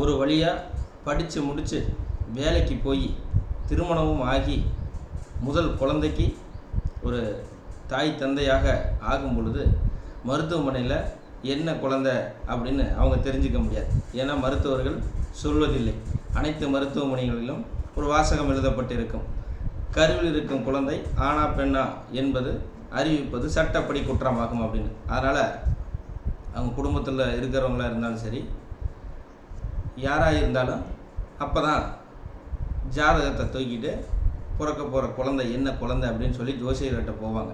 ஒரு வழியாக படித்து முடித்து வேலைக்கு போய் திருமணமும் ஆகி முதல் குழந்தைக்கு ஒரு தாய் தந்தையாக ஆகும் பொழுது மருத்துவமனையில் என்ன குழந்தை அப்படின்னு அவங்க தெரிஞ்சுக்க முடியாது. ஏன்னா மருத்துவர்கள் சொல்வதில்லை. அனைத்து மருத்துவமனைகளிலும் ஒரு வாசகம் எழுதப்பட்டிருக்கும். கருவில் இருக்கும் குழந்தை ஆணா பெண்ணா என்பது அறிவிப்பது சட்டப்படி குற்றமாகும் அப்படின்னு. அதனால் அவங்க குடும்பத்தில் இருக்கிறவங்களா இருந்தாலும் சரி யாராக இருந்தாலும் அப்போ தான் ஜாதகத்தை தூக்கிட்டு பிறக்க போகிற குழந்தை என்ன குழந்தை அப்படின்னு சொல்லி ஜோசியர்கிட்ட போவாங்க.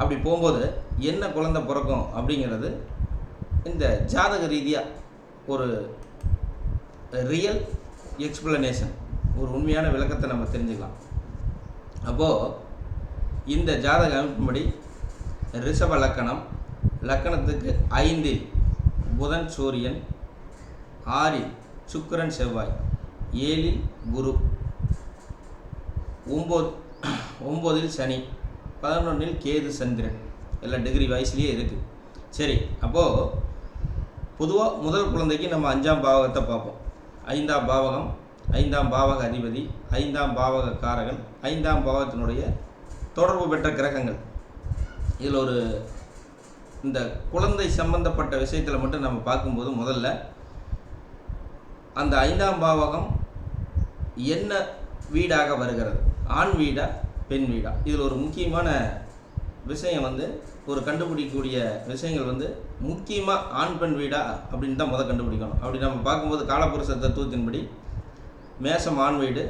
அப்படி போகும்போது என்ன குழந்தை பிறக்கும் அப்படிங்கிறது இந்த ஜாதக ரீதியாக ஒரு ரியல் எக்ஸ்பிளனேஷன் ஒரு உண்மையான விளக்கத்தை நம்ம தெரிஞ்சுக்கலாம். அப்போது இந்த ஜாதக அமைப்பின்படி ரிஷப லக்கணம் லக்கணத்துக்கு ஐந்தில் புதன் சூரியன் ஆறில் சுக்கிரன் செவ்வாய் ஏழில் குரு ஒம்பது ஒம்போதில் சனி பதினொன்றில் கேது சந்திரன். எல்லாம் டிகிரி வயசுலேயே இருக்குது சரி அப்போது பொதுவாக முதல் குழந்தைக்கு நம்ம அஞ்சாம் பாவகத்தை பார்ப்போம். ஐந்தாம் பாவகம் ஐந்தாம் பாவக அதிபதி ஐந்தாம் பாவக காரகன் ஐந்தாம் பாவகத்தினுடைய தொடர்பு பெற்ற கிரகங்கள். இதில் ஒரு இந்த குழந்தை சம்பந்தப்பட்ட விஷயத்தில் மட்டும் நம்ம பார்க்கும்போது முதல்ல அந்த ஐந்தாம் பாவகம் என்ன வீடாக வருகிறது? ஆண் வீடா பெண் வீடா? இதில் ஒரு முக்கியமான விஷயம் வந்து ஒரு கண்டுபிடிக்கக்கூடிய விஷயங்கள் வந்து முக்கியமாக ஆண் பெண் வீடா அப்படின்னு தான் முதல் கண்டுபிடிக்கணும். அப்படி நம்ம பார்க்கும்போது காலப்புருஷ தத்துவத்தின்படி மேசம் ஆண் வீடு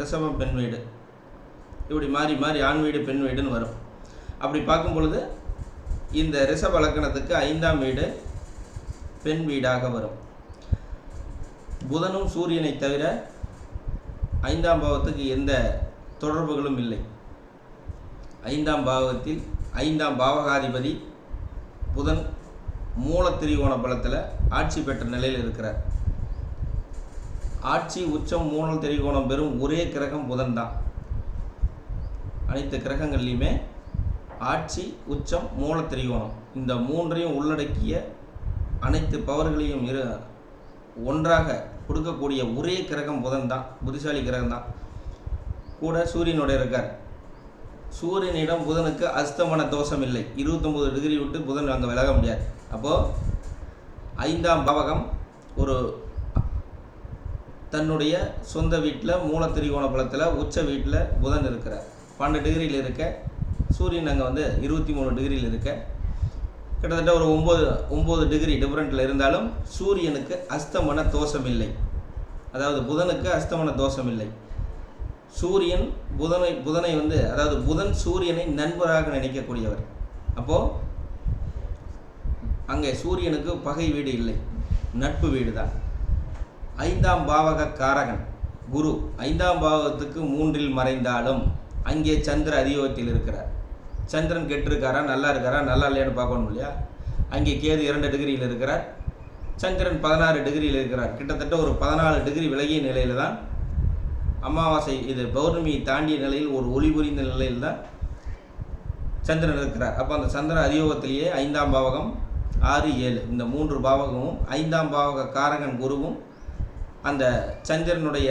ரிசவம் பெண் வீடு. இப்படி மாறி மாறி ஆண் வீடு பெண் வீடுன்னு வரும். அப்படி பார்க்கும் பொழுது இந்த ரிஷப லக்கணத்துக்கு ஐந்தாம் வீடு பெண் வீடாக வரும். புதனும் சூரியனை தவிர ஐந்தாம் பாவத்துக்கு எந்த தொடர்புகளும் இல்லை. ஐந்தாம் பாவத்தில் ஐந்தாம் பாவகாதிபதி புதன் மூல திரிகோண பலத்தில் ஆட்சி பெற்ற நிலையில் இருக்கிறார். ஆட்சி உச்சம் மூணல் திரிகோணம் பெறும் ஒரே கிரகம் புதன் தான். அனைத்து கிரகங்கள்லையுமே ஆட்சி உச்சம் மூல திரிகோணம் இந்த மூன்றையும் உள்ளடக்கிய அனைத்து பவர்களையும் இரு ஒன்றாக கொடுக்கக்கூடிய ஒரே கிரகம் புதன் தான் புத்திசாலி கிரகம் தான் கூட சூரியனோட இருக்கார். சூரியனிடம் புதனுக்கு அஸ்தமன தோஷம் இல்லை. இருபத்தொம்போது டிகிரி விட்டு புதன் அங்கே விலக முடியாது. அப்போது ஐந்தாம் பாவகம் ஒரு தன்னுடைய சொந்த வீட்டில் மூல திரிகோண பலத்தில் உச்ச வீட்டில் புதன் இருக்கிறார். பன்னெண்டு டிகிரியில் இருக்க சூரியன் அங்கே வந்து இருபத்தி மூணு டிகிரியில் இருக்க கிட்டத்தட்ட ஒரு ஒம்பது ஒம்பது டிகிரி டிஃப்ரெண்ட்டில் இருந்தாலும் சூரியனுக்கு அஸ்தமன தோஷம் இல்லை அதாவது புதனுக்கு அஸ்தமன தோஷம் இல்லை சூரியன் புதனை புதனை வந்து அதாவது புதன் சூரியனை நண்பராக நினைக்கக்கூடியவர். அப்போது அங்கே சூரியனுக்கு பகை வீடு இல்லை. நட்பு வீடு தான் ஐந்தாம் பாவக காரகன் குரு. ஐந்தாம் பாவகத்துக்கு மூன்றில் மறைந்தாலும் அங்கே சந்திர அதியோகத்தில் இருக்கிறார். சந்திரன் கெட்டிருக்காரா நல்லா இருக்காரா நல்லா இல்லையான்னு பார்க்கணும் இல்லையா? அங்கே கேது இரண்டு டிகிரியில் இருக்கிறார். சந்திரன் பதினாறு டிகிரியில் இருக்கிறார். கிட்டத்தட்ட ஒரு பதினாலு டிகிரி விலகிய நிலையில் தான் அமாவாசை இது பௌர்ணமியை தாண்டிய நிலையில் ஒரு ஒளி புரிந்த நிலையில் தான் சந்திரன் இருக்கிறார். அப்போ அந்த சந்திரன் அதியோகத்திலேயே ஐந்தாம் பாவகம் ஆறு ஏழு. இந்த மூன்று பாவகமும் ஐந்தாம் பாவக காரகன் குருவும் அந்த சந்திரனுடைய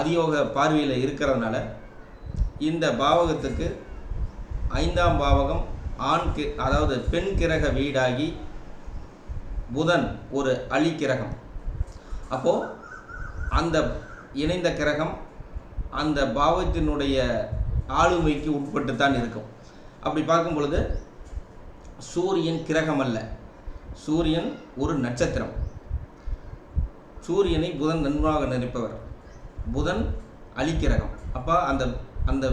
அதியோக பார்வையில் இருக்கிறதுனால இந்த பாவகத்துக்கு ஐந்தாம் பாவகம் ஆண் கி அதாவது பெண் கிரக வீடாகி புதன் ஒரு அலி கிரகம். அப்போது அந்த இணைந்த கிரகம் அந்த பாவத்தினுடைய ஆளுமைக்கு உட்பட்டு தான் இருக்கும். அப்படி பார்க்கும் பொழுது சூரியன் கிரகம் அல்ல சூரியன் ஒரு நட்சத்திரம். சூரியனை புதன் நன்றாக நினைப்பவர் புதன் அலிக்கிரகம் அப்போ அந்த அந்த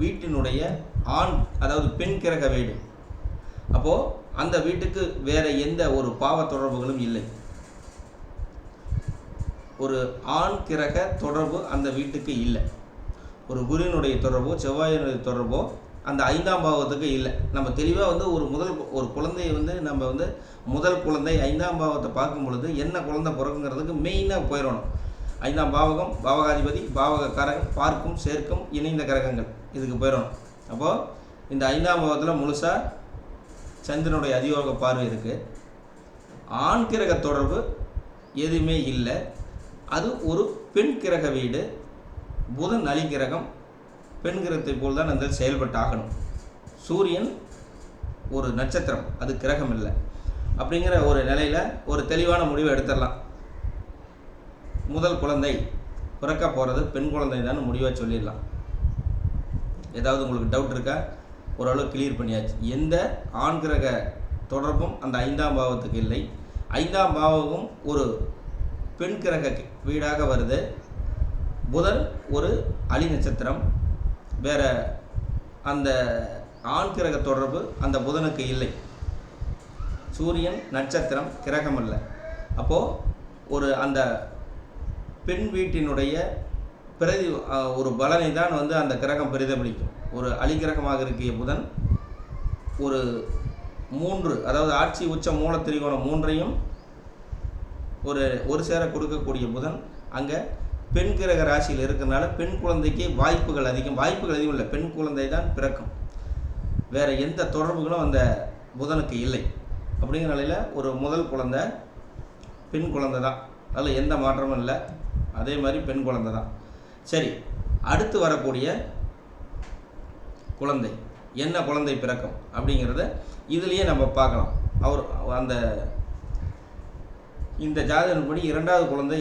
வீட்டினுடைய ஆண் அதாவது பெண் கிரக வீடு. அப்போது அந்த வீட்டுக்கு வேறு எந்த ஒரு பாவ தொடர்புகளும் இல்லை. ஒரு ஆண் கிரக தொடர்பு அந்த வீட்டுக்கு இல்லை. ஒரு குருவினுடைய தொடர்போ செவ்வாயினுடைய தொடர்போ அந்த ஐந்தாம் பாவத்துக்கு இல்லை. நம்ம தெளிவாக வந்து ஒரு முதல் கு- ஒரு குழந்தையை வந்து நம்ம வந்து முதல் குழந்தை ஐந்தாம் பாவத்தை பார்க்கும் பொழுது என்ன குழந்தை பிறக்குங்கிறதுக்கு மெயினாக போயிடணும். ஐந்தாம் பாவகம் பாவகாதிபதி பாவக கரகம் பார்க்கும் சேர்க்கும் இணைந்த கிரகங்கள். இதுக்கு போயிடணும். அப்போது இந்த ஐந்தாம் பாவத்தில் முழுசாக சந்திரனுடைய அதியோக பார்வை இருக்குது ஆண் கிரக தொடர்பு எதுவுமே இல்லை. அது ஒரு பெண் கிரக வீடு. புதன் அலிக்கிரகம் பெண் கிரகத்தை போல் தான் அந்த செயல்பட்டாகணும். சூரியன் ஒரு நட்சத்திரம் அது கிரகம் இல்லை. அப்படிங்கிற ஒரு நிலையில் ஒரு தெளிவான முடிவை எடுத்துடலாம். முதல் குழந்தை பிறக்க போகிறது பெண் குழந்தை தான் முடிவாக சொல்லிடலாம். ஏதாவது உங்களுக்கு டவுட் இருக்கா? ஓரளவு கிளியர் பண்ணியாச்சு. எந்த ஆண் கிரக தொடர்பும் அந்த ஐந்தாம் பாவத்துக்கு இல்லை. ஐந்தாம் பாவமும் ஒரு பெண் கிரக வீடாக வருது. புதன் ஒரு அலி நட்சத்திரம். வேற அந்த ஆண் கிரக தொடர்பு அந்த புதனுக்கு இல்லை. சூரியன் நட்சத்திரம் கிரகம் அல்ல அப்போது ஒரு அந்த பெண் வீட்டினுடைய பிரதி ஒரு பலனை தான் வந்து அந்த கிரகம் பிரதிபலிக்கும். ஒரு அலிகிரகமாக இருக்கிய புதன் ஒரு மூன்று அதாவது ஆட்சி உச்ச மூல திரிகோணம் மூன்றையும் ஒரு ஒரு சேர கொடுக்கக்கூடிய புதன் அங்கே பெண் கிரக ராசியில் இருக்கிறனால பெண் குழந்தைக்கு வாய்ப்புகள் அதிகம். வாய்ப்புகள் அதிகம் இல்லை. பெண் குழந்தை தான் பிறக்கும். வேறு எந்த தொடர்புகளும் அந்த புதனுக்கு இல்லை. அப்படிங்கிற நிலையில் ஒரு முதல் குழந்தை பெண் குழந்தை தான் அதில் எந்த மாற்றமும் இல்லை. அதே மாதிரி பெண் குழந்தை தான் சரி அடுத்து வரக்கூடிய குழந்தை. என்ன குழந்தை பிறக்கும்? அப்படிங்கிறத இதுலேயே நம்ம பார்க்கலாம். அவர் அந்த இந்த ஜாதகப்படி இரண்டாவது குழந்தை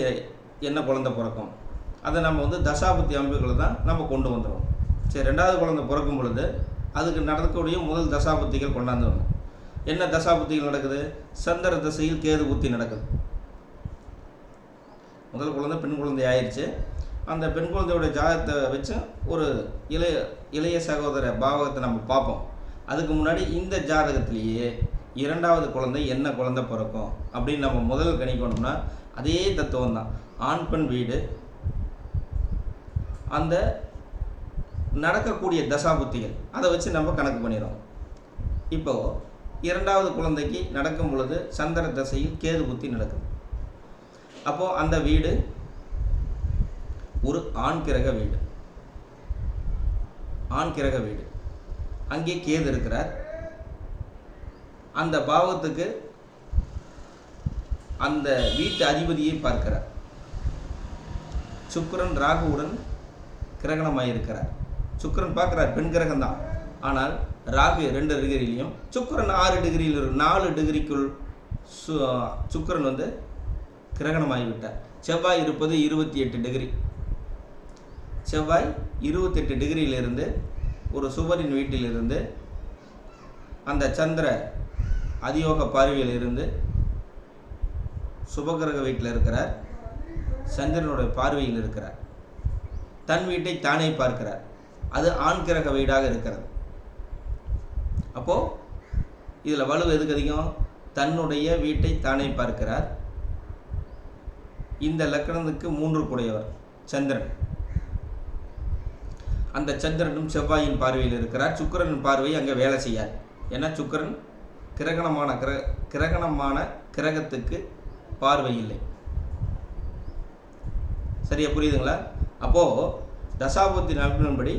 என்ன குழந்தை பிறக்கும்? அதை நம்ம வந்து தசாபத்தி அமைப்புகளை தான் நம்ம கொண்டு வந்துடுவோம் சரி ரெண்டாவது குழந்தை பிறக்கும் பொழுது அதுக்கு நடக்கக்கூடிய முதல் தசாபுத்திகள் கொண்டாந்து வரணும் என்ன தசாபுத்திகள் நடக்குது? சந்திர திசையில் கேது புத்தி நடக்குது. முதல் குழந்தை பெண் குழந்தை ஆயிடுச்சு அந்த பெண் குழந்தையோட ஜாதகத்தை வச்சு ஒரு இளைய இளைய சகோதர பாவகத்தை நம்ம பார்ப்போம். அதுக்கு முன்னாடி இந்த ஜாதகத்திலேயே இரண்டாவது குழந்தை என்ன குழந்தை பிறக்கும் அப்படின்னு நம்ம முதல் கணிக்கணும்னா அதே தத்துவம் தான். ஆண் பெண் வீடு. அந்த நடக்கக்கூடிய தசாபுத்திகள். அதை வச்சு நம்ம கணக்கு பண்ணிடுறோம். இப்போ இரண்டாவது குழந்தைக்கு நடக்கும் பொழுது சந்திர தசையில் கேது புத்தி நடக்குது. அப்போது அந்த வீடு ஒரு ஆண் கிரக வீடு. ஆண் கிரக வீடு. அங்கே கேது இருக்கிறார். அந்த பாவத்துக்கு அந்த வீட்டு அதிபதியை பார்க்கிறார். சுக்கிரன் ராகுவுடன் கிரகணமாயிருக்கிறார். சுக்கரன் பார்க்கிறார் பெண் கிரகம் தான் ஆனால் ராகு ரெண்டு டிகிரிலையும் சுக்கிரன் ஆறு டிகிரியில் நாலு டிகிரிக்குள் சு சுக்கிரன் வந்து கிரகணமாகிவிட்டார். செவ்வாய் இருப்பது இருபத்தி எட்டு டிகிரி. செவ்வாய் இருபத்தெட்டு டிகிரியிலிருந்து ஒரு சுவரின் வீட்டிலிருந்து அந்த சந்திர அதியோக பார்வையில் இருந்து சுபகிரக வீட்டில் இருக்கிறார். சந்திரனுடைய பார்வையில் இருக்கிறார். தன் வீட்டை தானே பார்க்கிறார். அது ஆண் கிரக வீடாக இருக்கிறது. அப்போது இதில் வலு எதுக்கு அதிகம்? தன்னுடைய வீட்டை தானே பார்க்கிறார். இந்த லக்கணத்துக்கு மூன்று கூடையவர் சந்திரன். அந்த சந்திரனும் செவ்வாயின் பார்வையில் இருக்கிறார். சுக்கரன் பார்வை அங்கே வேலை செய்யாது. ஏன்னா சுக்கிரன் கிரகணமான கிர கிரகணமான கிரகத்துக்கு பார்வை இல்லை. சரியா புரியுதுங்களா? அப்போது தசாபுத்தி நம்பின்படி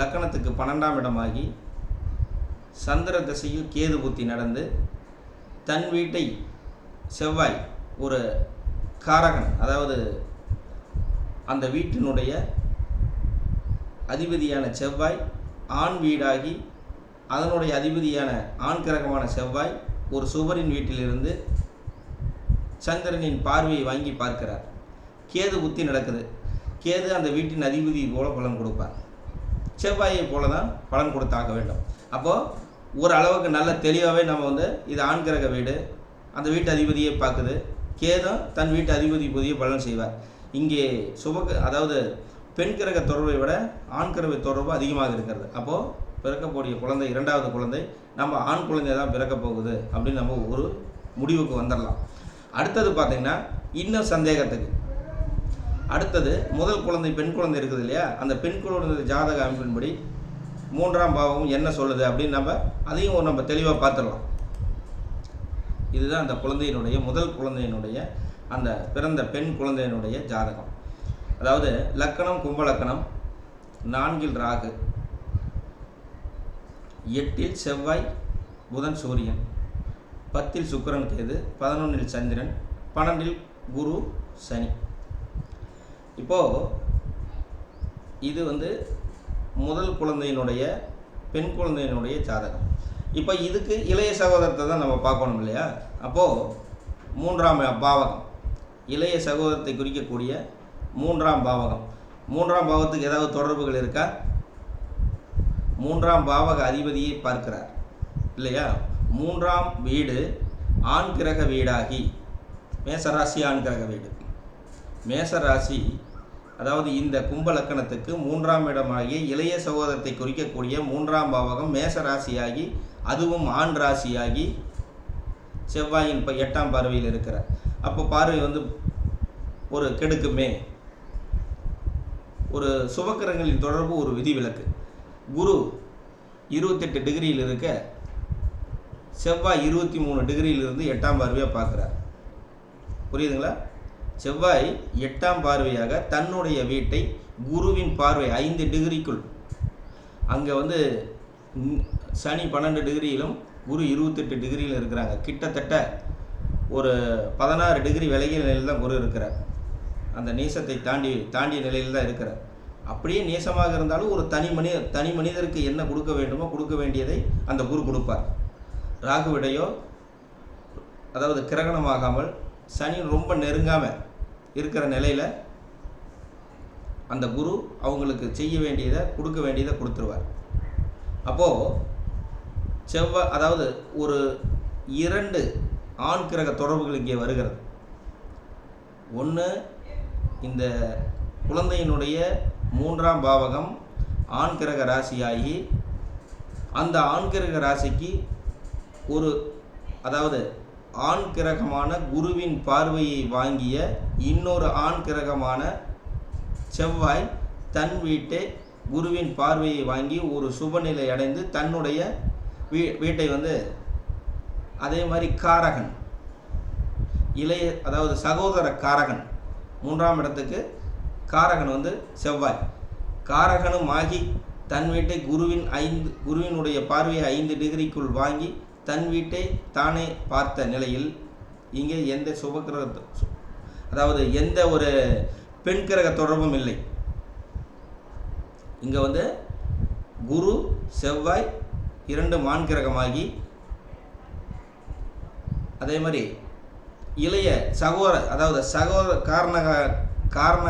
லக்கணத்துக்கு பன்னெண்டாம் இடமாகி சந்திர திசையில் கேது புத்தி நடந்து தன் வீட்டை செவ்வாய் ஒரு காரகன் அதாவது அந்த வீட்டினுடைய அதிபதியான செவ்வாய் ஆண் வீடாகி அதனுடைய அதிபதியான ஆண் கிரகமான செவ்வாய் ஒரு சுவரின் வீட்டிலிருந்து சந்திரனின் பார்வையை வாங்கி பார்க்கிறார். கேது புத்தி நடக்குது. கேது அந்த வீட்டின் அதிபதி போல பலன் கொடுப்பார். செவ்வாயை போல தான் பலன் கொடுத்தாக வேண்டும். அப்போது ஒரு அளவுக்கு நல்ல தெளிவாகவே நம்ம வந்து இது ஆண் கிரக வீடு அந்த வீட்டு அதிபதியை பார்க்குது. கேதும் தன் வீட்டு அதிபதி புதிய பலன் செய்வார். இங்கே சுப அதாவது பெண் கிரக தொடர்பை விட ஆண் கிரக தொடர்பு அதிகமாக இருக்கிறது. அப்போது பிறக்கக்கூடிய குழந்தை இரண்டாவது குழந்தை நம்ம ஆண் குழந்தை தான் பிறக்க போகுது அப்படின்னு நம்ம ஒரு முடிவுக்கு வந்துடலாம் அடுத்தது பார்த்தீங்கன்னா இன்னும் சந்தேகத்துக்கு. அடுத்தது முதல் குழந்தை பெண் குழந்தை இருக்குது இல்லையா? அந்த பெண் குழந்தை ஜாதக அமைப்பின்படி மூன்றாம் பாவம் என்ன சொல்லுது அப்படின்னு நம்ம அதையும் ஒரு நம்ம தெளிவாக பார்த்துடலாம். இதுதான் அந்த குழந்தையினுடைய முதல் குழந்தையினுடைய அந்த பிறந்த பெண் குழந்தையினுடைய ஜாதகம். அதாவது லக்கணம் கும்பலக்கணம் நான்கில் ராகு. எட்டில் செவ்வாய் புதன் சூரியன். பத்தில் சுக்கிரன் கேது. பதினொன்றில் சந்திரன். பன்னெண்டில் குரு சனி. இப்போது இது வந்து முதல் குழந்தையினுடைய பெண் குழந்தையினுடைய ஜாதகம். இப்போ இதுக்கு இளைய சகோதரத்தை தான் நம்ம பார்க்கணும் இல்லையா? அப்போது மூன்றாம் பாவகம். இளைய சகோதரத்தை குறிக்கக்கூடிய மூன்றாம் பாவகம். மூன்றாம் பாவத்துக்கு ஏதாவது தொடர்புகள் இருக்கா? மூன்றாம் பாவக அதிபதியை பார்க்கிறார். இல்லையா? மூன்றாம் வீடு ஆண் கிரக வீடாகி மேசராசி ஆண் கிரக வீடு. மேசராசி அதாவது இந்த கும்ப லக்கணத்துக்கு மூன்றாம் இடமாகிய இளைய சகோதரத்தை குறிக்கக்கூடிய மூன்றாம் பாவகம் மேச ராசியாகி அதுவும் ஆண் ராசியாகி செவ்வாயின் இப்போ எட்டாம் பார்வையில் இருக்கிறார். அப்போ பார்வை வந்து ஒரு கெடுக்குமே. ஒரு சுபக்கிரங்களின் தொடர்பு ஒரு விதிவிலக்கு. குரு இருபத்தெட்டு டிகிரியில் இருக்க செவ்வாய் இருபத்தி மூணு டிகிரியிலிருந்து எட்டாம் பார்வையாக பார்க்குறார். புரியுதுங்களா? செவ்வாய் எட்டாம் பார்வையாக தன்னுடைய வீட்டை குருவின் பார்வை ஐந்து டிகிரிக்குள். அங்கே வந்து சனி பன்னெண்டு டிகிரியிலும் குரு இருபத்தெட்டு டிகிரியில் இருக்கிறாங்க. கிட்டத்தட்ட ஒரு பதினாறு டிகிரி விலகிய நிலையில் தான் குரு இருக்கிறார். அந்த நீசத்தை தாண்டி தாண்டிய நிலையில் தான் இருக்கிறார் அப்படியே நேசமாக இருந்தாலும் ஒரு தனி மனித தனி மனிதருக்கு என்ன கொடுக்க வேண்டுமோ கொடுக்க வேண்டியதை அந்த குரு கொடுப்பார். ராகுவிடையோ அதாவது கிரகணமாகாமல் சனி ரொம்ப நெருங்காமல் இருக்கிற நிலையில் அந்த குரு அவங்களுக்கு செய்ய வேண்டியதை கொடுக்க வேண்டியதை கொடுத்துருவார். அப்போது செவ்வாய் அதாவது ஒரு இரண்டு ஆண் கிரக தொடர்புகள் இங்கே வருகிறது. ஒன்று இந்த குழந்தையினுடைய மூன்றாம் பாவகம் ஆண் கிரக ராசியாகி அந்த ஆண்கிரக ராசிக்கு ஒரு அதாவது ஆண் கிரகமான குருவின் பார்வையை வாங்கிய இன்னொரு ஆண் கிரகமான செவ்வாய் தன் வீட்டை குருவின் பார்வையை வாங்கி ஒரு சுபநிலை அடைந்து தன்னுடைய வீ வீட்டை வந்து அதே மாதிரி காரகன் இளைய அதாவது சகோதர காரகன். மூன்றாம் இடத்துக்கு காரகன் வந்து செவ்வாய். காரகனுமாகி தன் வீட்டை குருவின் ஐந்து குருவினுடைய பார்வையை ஐந்து டிகிரிக்குள் வாங்கி தன் வீட்டை தானே பார்த்த நிலையில் இங்கே எந்த சுபக்கிரக அதாவது எந்த ஒரு பெண் கிரக தொடர்பும் இல்லை. இங்கே வந்து குரு செவ்வாய் இரண்டு மான் கிரகமாகி அதே மாதிரி இளைய சகோதர அதாவது சகோதர காரணக காரண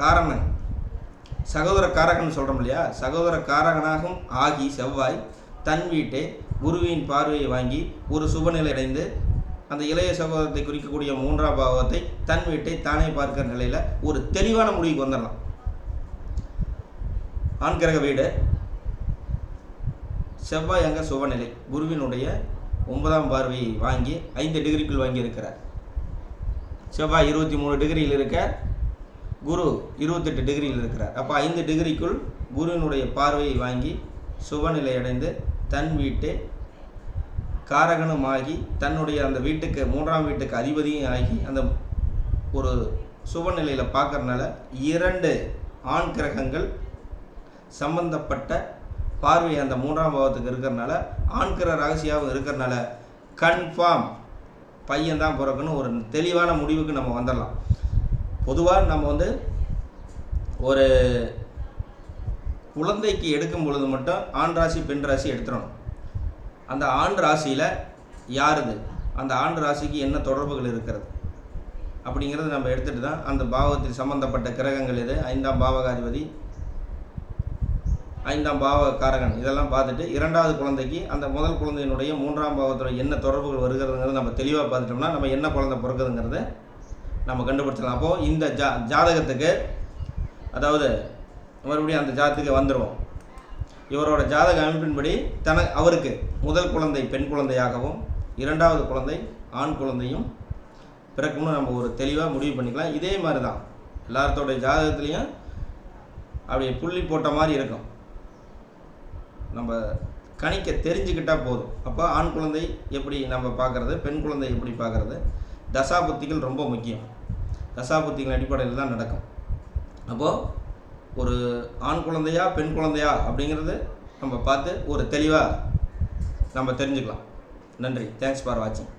காரணன். சகோதர காரகன் சொல்கிறோம் இல்லையா? சகோதர காரகனாகவும் ஆகி செவ்வாய். தன் வீட்டை குருவின் பார்வையை வாங்கி ஒரு சுபநிலை அடைந்து அந்த இளைய சகோதரத்தை குறிக்கக்கூடிய மூன்றாம் பாவத்தை தன் வீட்டை தானே பார்க்கிற நிலையில் ஒரு தெளிவான முடிவுக்கு வந்துடலாம். ஆண் கிரக வீடு. செவ்வாய் அங்க சுபநிலை. குருவினுடைய ஒன்பதாம் பார்வையை வாங்கி ஐந்து டிகிரிக்குள் வாங்கி இருக்கிறார் செவ்வாய் இருபத்தி மூணு டிகிரியில் இருக்க குரு இருபத்தெட்டு டிகிரியில் இருக்கிறார். அப்போ ஐந்து டிகிரிக்குள் குருவினுடைய பார்வையை வாங்கி சுபநிலை அடைந்து தன் வீட்டு காரகனும் ஆகி தன்னுடைய அந்த வீட்டுக்கு மூன்றாம் வீட்டுக்கு அதிபதியும் ஆகி அந்த ஒரு சுபநிலையில் பார்க்கறனால இரண்டு ஆண் கிரகங்கள் சம்பந்தப்பட்ட பார்வை அந்த மூன்றாம் பாவத்துக்கு இருக்கிறனால ஆண் கிரக ரகசியாவும் இருக்கிறனால கன்ஃபார்ம் பையன் தான் பிறக்கணும் ஒரு தெளிவான முடிவுக்கு நம்ம வந்துடலாம். பொதுவாக நம்ம வந்து ஒரு குழந்தைக்கு எடுக்கும் பொழுது மட்டும் ஆண் ராசி பெண் ராசி எடுத்துடணும். அந்த ஆண் ராசியில் யாருது? அந்த ஆண் ராசிக்கு என்ன தொடர்புகள் இருக்கிறது? அப்படிங்கிறத நம்ம எடுத்துகிட்டு தான் அந்த பாவத்தில் சம்பந்தப்பட்ட கிரகங்கள் எது? ஐந்தாம் பாவகாதிபதி ஐந்தாம் பாவ காரகன் இதெல்லாம் பார்த்துட்டு இரண்டாவது குழந்தைக்கு அந்த முதல் குழந்தையினுடைய மூன்றாம் பாவத்தோட என்ன தொடர்புகள் வருகிறதுங்கிறத நம்ம தெளிவாக பார்த்துட்டோம்னா நம்ம என்ன குழந்தை பிறகுதுங்கிறத நம்ம கண்டுபிடிச்சிடலாம். அப்போது இந்த ஜா ஜாதகத்துக்கு அதாவது மறுபடியும் அந்த ஜாதத்துக்கு வந்துடுவோம் இவரோட ஜாதக அமைப்பின்படி தன அவருக்கு முதல் குழந்தை பெண் குழந்தையாகவும் இரண்டாவது குழந்தை ஆண் குழந்தையும் பிறக்கும்னு நம்ம ஒரு தெளிவாக முடிவு பண்ணிக்கலாம். இதே மாதிரி தான் எல்லாத்தோடைய ஜாதகத்துலேயும் அப்படியே புள்ளி போட்ட மாதிரி இருக்கும். நம்ம கணிக்க தெரிஞ்சுக்கிட்டால் போதும். அப்போ ஆண் குழந்தை எப்படி நம்ம பார்க்குறது பெண் குழந்தை எப்படி பார்க்குறது தசாபுத்திகள் ரொம்ப முக்கியம். தசாபுத்திகள் அடிப்படையில் தான் நடக்கும். அப்போது ஒரு ஆண் குழந்தையா பெண் குழந்தையா அப்படிங்கிறது நம்ம பார்த்து ஒரு தெளிவாக நம்ம தெரிஞ்சுக்கலாம். நன்றி. தேங்க்ஸ் ஃபார் வாட்சிங்